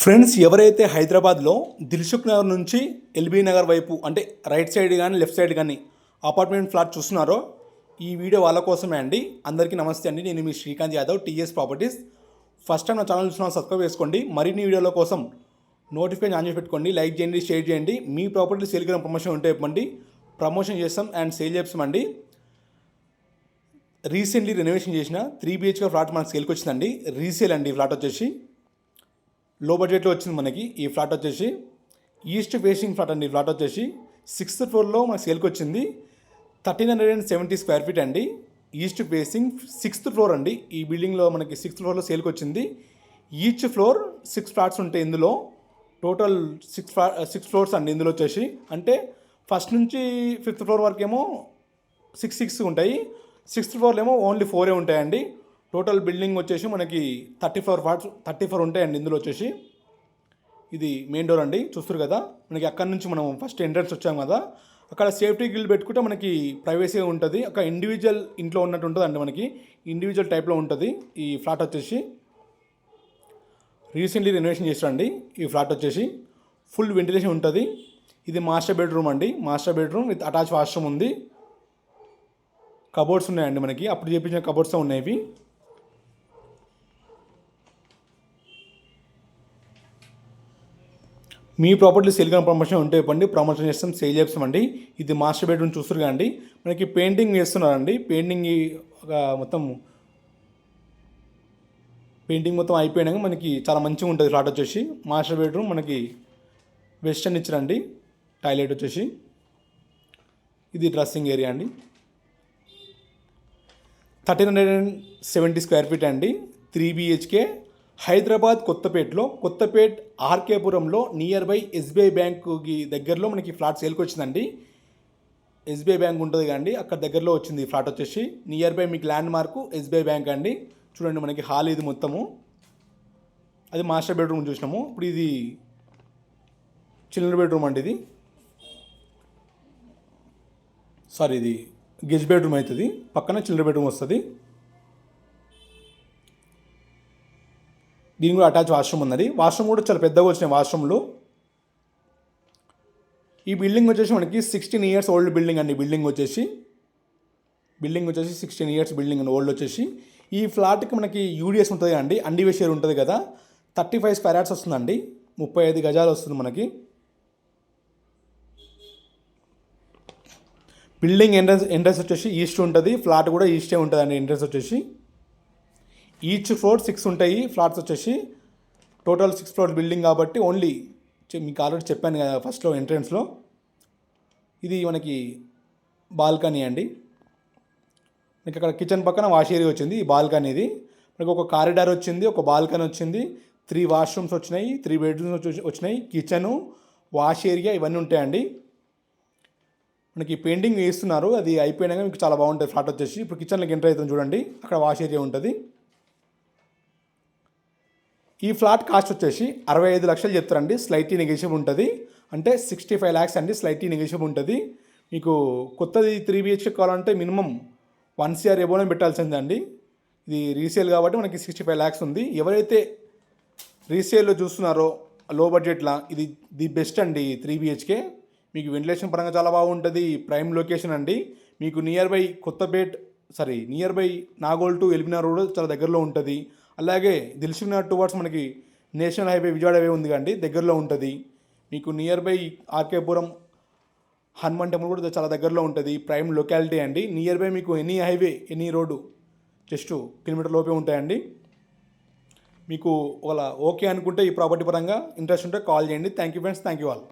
Friends ఎవరైతే హైదరాబాద్లో దిల్సుఖ్ నగర్ నుంచి ఎల్బీ నగర్ వైపు అంటే రైట్ సైడ్ కానీ లెఫ్ట్ సైడ్ కానీ అపార్ట్మెంట్ ఫ్లాట్ చూస్తున్నారో ఈ వీడియో వాళ్ళ కోసమే అండి. అందరికీ నమస్తే అండి. నేను మీ Srikanth Yadav TS properties. First time నా ఛానల్ చూసిన సబ్స్క్రైబ్ చేసుకోండి. మరిన్ని వీడియోల కోసం నోటిఫికేషన్ ఆన్ చేసి పెట్టుకోండి. లైక్ చేయండి షేర్ చేయండి. మీ ప్రాపర్టీ సేల్ కింద ప్రమోషన్ ఉంటే ఇవ్వండి ప్రమోషన్ చేస్తాం అండ్ సేల్ చేస్తామండి రీసెంట్లీ రెనోవేషన్ చేసిన త్రీ బిహెచ్కే ఫ్లాట్ మనకు సేల్కి వచ్చిందండి. రీసేల్ అండి ఈ ఫ్లాట్ వచ్చేసి. లో బడ్జెట్లో వచ్చింది మనకి ఈ ఫ్లాట్ వచ్చేసి ఈస్ట్ ఫేసింగ్ ఫ్లాట్ అండి. ఈ ఫ్లాట్ వచ్చేసి సిక్స్త్ ఫ్లోర్లో మనకి సేల్కి వచ్చింది. Thirteen hundred and seventy square feet అండి. ఈస్ట్ ఫేసింగ్ సిక్స్త్ ఫ్లోర్ అండి. ఈ బిల్డింగ్లో మనకి సిక్స్త్ ఫ్లోర్లో సేల్కి వచ్చింది. ఈచ్ ఫ్లోర్ సిక్స్ ఫ్లాట్స్ ఉంటాయి ఇందులో టోటల్ సిక్స్ ఫ్లా సిక్స్ ఫ్లోర్స్ అండి ఇందులో వచ్చేసి. అంటే ఫస్ట్ నుంచి ఫిఫ్త్ ఫ్లోర్ వరకు ఏమో సిక్స్ సిక్స్ ఉంటాయి. సిక్స్త్ ఫ్లోర్లో ఏమో ఓన్లీ ఫోరే ఉంటాయండి. టోటల్ బిల్డింగ్ వచ్చేసి మనకి thirty four flats thirty four ఉంటాయండి ఇందులో వచ్చేసి. ఇది మెయిన్ డోర్ అండి చూస్తారు కదా. మనకి అక్కడ నుంచి మనం ఫస్ట్ ఎంట్రన్స్ వచ్చాం కదా. అక్కడ సేఫ్టీ గిల్ పెట్టుకుంటే మనకి ప్రైవసీ ఉంటుంది. ఒక ఇండివిజువల్ ఇంట్లో ఉన్నట్టు ఉంటుంది అండి మనకి. ఇండివిజువల్ టైప్లో ఉంటుంది ఈ ఫ్లాట్ వచ్చేసి. రీసెంట్లీ రెనోవేషన్ చేసారండి ఈ ఫ్లాట్ వచ్చేసి. ఫుల్ వెంటిలేషన్ ఉంటుంది. ఇది మాస్టర్ బెడ్రూమ్ అండి master bedroom with attach washroom ఉంది. కబోర్డ్స్ ఉన్నాయండి మనకి. అప్పుడు చేపించిన కబోర్డ్స్ ఉన్నాయి ఇవి. మీ ప్రాపర్టీ సేల్ కానీ ప్రమోషన్ ఉంటే ఇవ్వండి ప్రమోషన్ చేస్తాం సేల్ చేస్తామండి ఇది మాస్టర్ బెడ్రూమ్ చూస్తారు కదండి. మనకి పెయింటింగ్ వేస్తున్నారండి పెయింటింగ్ ఒక మొత్తం పెయింటింగ్ మొత్తం అయిపోయినాక మనకి చాలా మంచిగా ఉంటుంది ఫ్లాట్ వచ్చేసి. మాస్టర్ బెడ్రూమ్ మనకి వెస్టర్న్ ఇచ్చారండి. టాయిలెట్ వచ్చేసి. ఇది డ్రెస్సింగ్ ఏరియా అండి. Thirteen hundred and seventy square feet అండి. త్రీ బిహెచ్కే హైదరాబాద్ కొత్తపేటలో కొత్తపేట్ ఆర్కేపురంలో నియర్ బై ఎస్బీఐ బ్యాంకుకి దగ్గరలో మనకి ఫ్లాట్ సేల్కి వచ్చిందండి. ఎస్బీఐ బ్యాంక్ ఉంటుంది కండి అక్కడ దగ్గరలో వచ్చింది ఫ్లాట్ వచ్చేసి. నియర్ బై మీకు ల్యాండ్ మార్కు ఎస్బీఐ బ్యాంక్ అండి. చూడండి మనకి హాల్ ఇది మొత్తము. అది మాస్టర్ బెడ్రూమ్ చూసినాము. ఇప్పుడు ఇది చిల్డ్రన్ బెడ్రూమ్ అండి ఇది. సారీ ఇది గెజ్ బెడ్రూమ్ అవుతుంది. పక్కన చిల్డ్రన్ బెడ్రూమ్ వస్తుంది. దీని కూడా అటాచ్ వాష్రూమ్ ఉన్నది. వాష్రూమ్ కూడా చాలా పెద్దగా వచ్చినాయి వాష్రూమ్లు. ఈ బిల్డింగ్ వచ్చేసి మనకి సిక్స్టీన్ ఇయర్స్ ఓల్డ్ బిల్డింగ్ అండి. బిల్డింగ్ వచ్చేసి. బిల్డింగ్ వచ్చేసి సిక్స్టీన్ ఇయర్స్ బిల్డింగ్ అండి. ఓల్డ్ వచ్చేసి. ఈ ఫ్లాట్కి మనకి యూడిఎస్ ఉంటుంది అండి అండివేషియర్ ఉంటుంది కదా. థర్టీ ఫైవ్ స్క్వేర్ యార్డ్స్ వస్తుందండి. ముప్పై ఐదు గజాలు వస్తుంది మనకి. బిల్డింగ్ ఎంట్రన్స్ ఎంట్రన్స్ వచ్చేసి ఈస్ట్ ఉంటుంది. ఫ్లాట్ కూడా ఈస్టే ఉంటుంది అండి ఎంట్రన్స్ వచ్చేసి. ఈచ్ ఫ్లోర్ సిక్స్ ఉంటాయి ఫ్లాట్స్ వచ్చేసి టోటల్ సిక్స్ ఫ్లోర్ బిల్డింగ్ కాబట్టి ఓన్లీ మీకు ఆల్రెడీ చెప్పాను కదా ఫస్ట్లో ఎంట్రన్స్లో ఇది మనకి బాల్కనీ అండి. మీకు అక్కడ కిచెన్ పక్కన వాష్ ఏరియా వచ్చింది ఈ బాల్కనీ ఇది. మనకు ఒక కారిడార్ వచ్చింది ఒక బాల్కనీ వచ్చింది త్రీ వాష్రూమ్స్ వచ్చినాయి త్రీ బెడ్రూమ్స్ వచ్చినాయి కిచెను వాష్ ఏరియా ఇవన్నీ ఉంటాయండి. మనకి పెయింటింగ్ వేస్తున్నారు అది అయిపోయినాక మీకు చాలా బాగుంటుంది ఫ్లాట్ వచ్చేసి. ఇప్పుడు కిచెన్లోకి ఎంటర్ అవుతుంది చూడండి అక్కడ వాష్ ఏరియా ఉంటుంది. ఈ ఫ్లాట్ కాస్ట్ వచ్చేసి అరవై ఐదు లక్షలు చెప్తారండి. స్లైట్లీ నెగోషియబుల్ ఉంటుంది. అంటే సిక్స్టీ ఫైవ్ ల్యాక్స్ అండి. స్లైట్లీ నెగోషియబుల్ ఉంటుంది. మీకు కొత్తది త్రీ బిహెచ్కే కావాలంటే మినిమం వన్ సిఆర్ ఎబోనే పెట్టాల్సిందండి ఇది రీసేల్ కాబట్టి మనకి సిక్స్టీ ఫైవ్ ల్యాక్స్ ఉంది. ఎవరైతే రీసేల్లో చూస్తున్నారో లో బడ్జెట్లో ఇది ది బెస్ట్ అండి త్రీ బిహెచ్కే మీకు వెంటిలేషన్ పరంగా చాలా బాగుంటుంది. ప్రైమ్ లొకేషన్ అండి. మీకు near by Kothapet sorry near by Nagole to LB Nagar road చాలా దగ్గరలో ఉంటుంది. అలాగే దిల్సుఖ్నగర్ టువర్డ్స్ మనకి నేషనల్ హైవే విజయవాడ హైవే ఉంది కండి దగ్గరలో ఉంటుంది. మీకు near by RK Puram Hanuman temple కూడా చాలా దగ్గరలో ఉంటుంది ప్రైమ్ లొకాలిటీ అండి. నియర్ బై మీకు any highway any road just kilometre లోపే ఉంటాయండి. మీకు ఒకలా ఓకే అనుకుంటే ఈ ప్రాపర్టీ పరంగా ఇంట్రెస్ట్ ఉంటే కాల్ చేయండి. Thank you friends thank you all